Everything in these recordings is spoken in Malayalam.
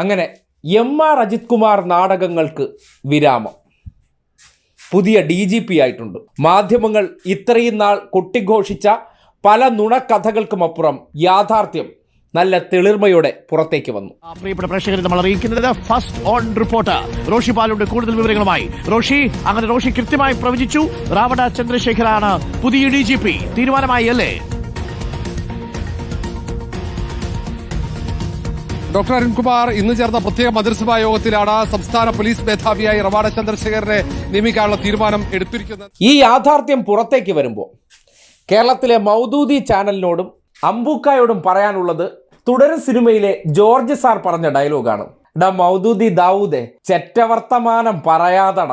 അങ്ങനെ എം ആർ അജിത് കുമാർ നാടകങ്ങൾക്ക് വിരാമം. പുതിയ ഡി ജി പി ആയിട്ടുണ്ട്. മാധ്യമങ്ങൾ ഇത്രയും നാൾ കൊട്ടിഘോഷിച്ച പല നുണക്കഥകൾക്കുമപ്പുറം യാഥാർത്ഥ്യം നല്ല തെളിർമയോടെ പുറത്തേക്ക് വന്നു. പ്രിയപ്പെട്ട പ്രേക്ഷകരെ നമ്മൾ അറിയിക്കുന്നത് ഫസ്റ്റ് ഓൺ റിപ്പോർട്ടർ റോഷി പാലുണ്ട്. കൂടുതൽ വിവരങ്ങളുമായി. റോഷി അങ്ങനെ റോഷി കൃത്യമായി പ്രവചിച്ചു. റാവണ ചന്ദ്രശേഖരാണ് പുതിയ ഡി ജി പി. തീരുമാനമായി അല്ലേ ഡോക്ടർ അരുൺകുമാർ ഇന്ന് ചേർന്ന പ്രത്യേക മന്ത്രിസഭാ യോഗത്തിലാണ് സംസ്ഥാന പോലീസ് മേധാവിയായി റവാഡ ചന്ദ്രശേഖരനെ നിയമിക്കാനുള്ള തീരുമാനം എടുത്തിരിക്കുന്നത്. ഈ യാഥാർത്ഥ്യം പുറത്തേക്ക് വരുമ്പോൾ കേരളത്തിലെ മൗദൂദി ചാനലിനോടും അമ്പൂക്കായോടും പറയാനുള്ളത് തുടരും സിനിമയിലെ ജോർജ് സാർ പറഞ്ഞ ഡയലോഗാണ്. ഡ മൗദൂദി ദാവൂദെ ചെറ്റവർത്തമാനം പറയാതട.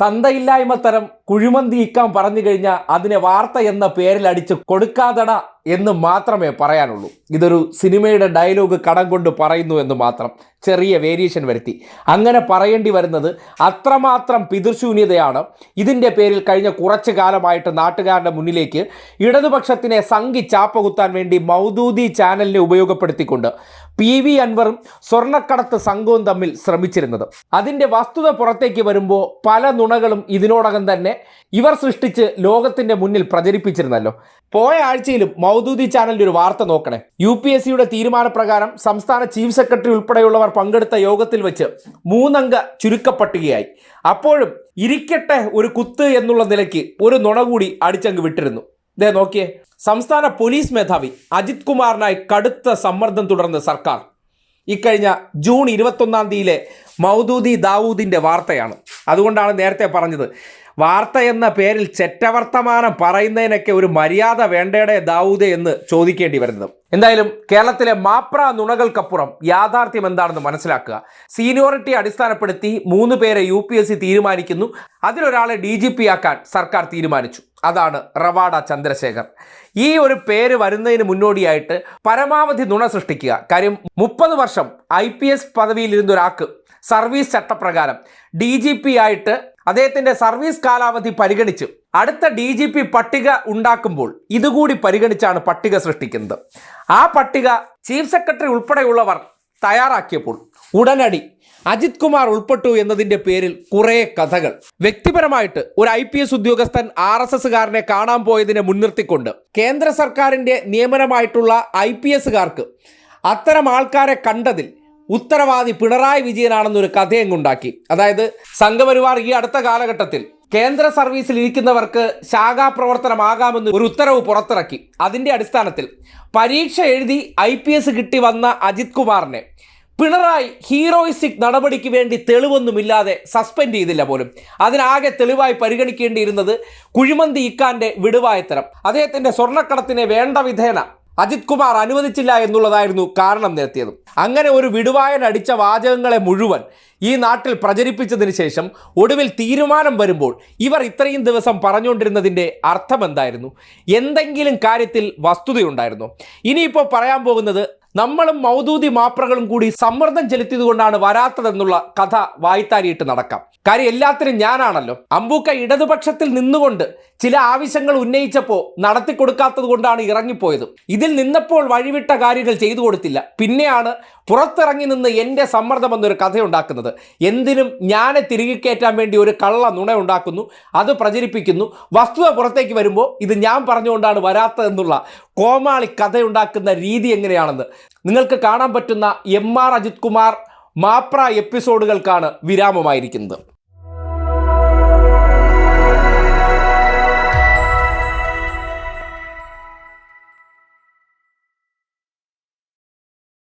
തന്തയില്ലായ്മ തരം കുഴിമന്തി ഇക്കാൻ പറഞ്ഞു കഴിഞ്ഞാൽ അതിനെ വാർത്ത എന്ന പേരിൽ അടിച്ച് കൊടുക്കാതട എന്ന് മാത്രമേ പറയാനുള്ളൂ. ഇതൊരു സിനിമയുടെ ഡയലോഗ് കടം കൊണ്ട് പറയുന്നു എന്ന് മാത്രം ചെറിയ വേരിയേഷൻ വരുത്തി. അങ്ങനെ പറയേണ്ടി വരുന്നത് അത്രമാത്രം പിതൃശൂന്യതയാണ്. ഇതിന്റെ പേരിൽ കഴിഞ്ഞ കുറച്ച് കാലമായിട്ട് നാട്ടുകാരുടെ മുന്നിലേക്ക് ഇടതുപക്ഷത്തിനെ സംഘി ചാപ്പകുത്താൻ വേണ്ടി മൗദൂദി ചാനലിനെ ഉപയോഗപ്പെടുത്തിക്കൊണ്ട് പി വി അൻവറും സ്വർണക്കടത്ത് സംഘവും തമ്മിൽ ശ്രമിച്ചിരുന്നത്. അതിന്റെ വസ്തുത പുറത്തേക്ക് വരുമ്പോൾ പല നുണകളും ഇതിനോടകം തന്നെ ഇവർ സൃഷ്ടിച്ച് ലോകത്തിന്റെ മുന്നിൽ പ്രചരിപ്പിച്ചിരുന്നല്ലോ. പോയ ആഴ്ചയിലും മൗദൂദി ചാനലിന്റെ ഒരു വാർത്ത നോക്കണേ. യു പി എസ് സിയുടെ തീരുമാനപ്രകാരം സംസ്ഥാന ചീഫ് സെക്രട്ടറി ഉൾപ്പെടെയുള്ളവർ പങ്കെടുത്ത യോഗത്തിൽ വെച്ച് മൂന്നംഗ ചുരുക്കപ്പട്ടികയായി. അപ്പോഴും ഇരിക്കട്ടെ ഒരു കുത്ത് എന്നുള്ള നിലയ്ക്ക് ഒരു നുണ കൂടി അടിച്ചങ്ങ് വിട്ടിരുന്നു. ദേ നോക്കിയേ. സംസ്ഥാന പോലീസ് മേധാവി അജിത് കുമാറിനായി കടുത്ത സമ്മർദ്ദം തുടർന്ന് സർക്കാർ. ഇക്കഴിഞ്ഞ ജൂൺ ഇരുപത്തൊന്നാം തീയതിയിലെ മൗദൂദി ദാവൂദിന്റെ വാർത്തയാണ്. അതുകൊണ്ടാണ് നേരത്തെ പറഞ്ഞത്. വാർത്ത എന്ന പേരിൽ ചെറ്റവർത്തമാനം പറയുന്നതിനൊക്കെ ഒരു മര്യാദ വേണ്ടേടേ ദാവൂദെ എന്ന് ചോദിക്കേണ്ടി വരുന്നത്. എന്തായാലും കേരളത്തിലെ മാപ്ര നുണകൾക്കപ്പുറം യാഥാർത്ഥ്യം എന്താണെന്ന് മനസ്സിലാക്കുക. സീനിയോറിറ്റി അടിസ്ഥാനപ്പെടുത്തി മൂന്ന് പേരെ യു പി എസ് സി തീരുമാനിക്കുന്നു. അതിലൊരാളെ ഡി ജി പി ആക്കാൻ സർക്കാർ തീരുമാനിച്ചു. അതാണ് റവാഡ ചന്ദ്രശേഖർ. ഈ ഒരു പേര് വരുന്നതിന് മുന്നോടിയായിട്ട് പരമാവധി നുണ സൃഷ്ടിക്കുക. കാര്യം മുപ്പത് വർഷം ഐ പി എസ് പദവിയിലിരുന്ന ഒരാൾക്ക് സർവീസ് ചട്ടപ്രകാരം ഡി ജി പി ആയിട്ട് അദ്ദേഹത്തിന്റെ സർവീസ് കാലാവധി പരിഗണിച്ച് അടുത്ത ഡി ജി പി പട്ടിക ഉണ്ടാക്കുമ്പോൾ ഇതുകൂടി പരിഗണിച്ചാണ് പട്ടിക സൃഷ്ടിക്കുന്നത്. ആ പട്ടിക ചീഫ് സെക്രട്ടറി ഉൾപ്പെടെയുള്ളവർ തയ്യാറാക്കിയപ്പോൾ ഉടനടി അജിത് കുമാർ ഉൾപ്പെട്ടു എന്നതിന്റെ പേരിൽ കുറേ കഥകൾ. വ്യക്തിപരമായിട്ട് ഒരു ഐ പി എസ് ഉദ്യോഗസ്ഥൻ ആർ എസ് എസുകാരനെ കാണാൻ പോയതിനെ മുൻനിർത്തിക്കൊണ്ട് കേന്ദ്ര സർക്കാരിന്റെ നിയമനമായിട്ടുള്ള ഐ പി എസുകാർക്ക് അത്തരം ആൾക്കാരെ കണ്ടതിൽ ഉത്തരവാദി പിണറായി വിജയനാണെന്നൊരു കഥയങ്ങുണ്ടാക്കി അതായത് സംഘപരിവാർ ഈ അടുത്ത കാലഘട്ടത്തിൽ കേന്ദ്ര സർവീസിൽ ഇരിക്കുന്നവർക്ക് ശാഖാപ്രവർത്തനമാകാമെന്ന് ഒരു ഉത്തരവ് പുറത്തിറക്കി. അതിന്റെ അടിസ്ഥാനത്തിൽ പരീക്ഷ എഴുതി ഐ പി എസ് കിട്ടി വന്ന അജിത് കുമാറിനെ പിണറായി ഹീറോയിസ്റ്റിക് നടപടിക്ക് വേണ്ടി തെളിവൊന്നുമില്ലാതെ സസ്പെൻഡ് ചെയ്തില്ല പോലും. അതിനാകെ തെളിവായി പരിഗണിക്കേണ്ടിയിരുന്നത് കുഴിമന്തി ഇക്കാന്റെ വിടുവായത്തരം. അദ്ദേഹത്തിന്റെ സ്വർണക്കടത്തിനെ വേണ്ട വിധേന അജിത് കുമാർ അനുവദിച്ചില്ല എന്നുള്ളതായിരുന്നു കാരണം നേരത്തിയത് അങ്ങനെ ഒരു വിടുവായൻ അടിച്ച വാചകങ്ങളെ മുഴുവൻ ഈ നാട്ടിൽ പ്രചരിപ്പിച്ചതിന് ശേഷം ഒടുവിൽ തീരുമാനം വരുമ്പോൾ ഇവർ ഇത്രയും ദിവസം പറഞ്ഞുകൊണ്ടിരുന്നതിന്റെ അർത്ഥം എന്തായിരുന്നു? എന്തെങ്കിലും കാര്യത്തിൽ വസ്തുതയുണ്ടായിരുന്നു? ഇനിയിപ്പോൾ പറയാൻ പോകുന്നത് നമ്മളും മൗദൂദി മാപ്രകളും കൂടി സമ്മർദ്ദം ചെലുത്തിയതുകൊണ്ടാണ് വരാത്തതെന്നുള്ള കഥ വായ്ത്താരിയിട്ട് നടക്കാം. കാര്യം എല്ലാത്തിനും ഞാനാണല്ലോ. അമ്പൂക്ക ഇടതുപക്ഷത്തിൽ നിന്നുകൊണ്ട് ചില ആവശ്യങ്ങൾ ഉന്നയിച്ചപ്പോൾ നടത്തിക്കൊടുക്കാത്തത് കൊണ്ടാണ് ഇറങ്ങിപ്പോയത്. ഇതിൽ നിന്നപ്പോൾ വഴിവിട്ട കാര്യങ്ങൾ ചെയ്തു കൊടുത്തില്ല. പിന്നെയാണ് പുറത്തിറങ്ങി നിന്ന് എന്റെ സമ്മർദ്ദം എന്നൊരു കഥയുണ്ടാക്കുന്നത്. എന്തിനും ഞാനെ തിരികെ കയറ്റാൻ വേണ്ടി ഒരു കള്ള നുണ ഉണ്ടാക്കുന്നു. അത് പ്രചരിപ്പിക്കുന്നു. വസ്തുത പുറത്തേക്ക് വരുമ്പോൾ ഇത് ഞാൻ പറഞ്ഞുകൊണ്ടാണ് വരാത്തതെന്നുള്ള കോമാളി കഥയുണ്ടാക്കുന്ന രീതി എങ്ങനെയാണെന്ന്. നിങ്ങൾക്ക് കാണാൻ പറ്റുന്ന എം ആർ അജിത് കുമാർ മാപ്ര എപ്പിസോഡുകൾക്കാണ് വിരാമമായിരിക്കുന്നത്.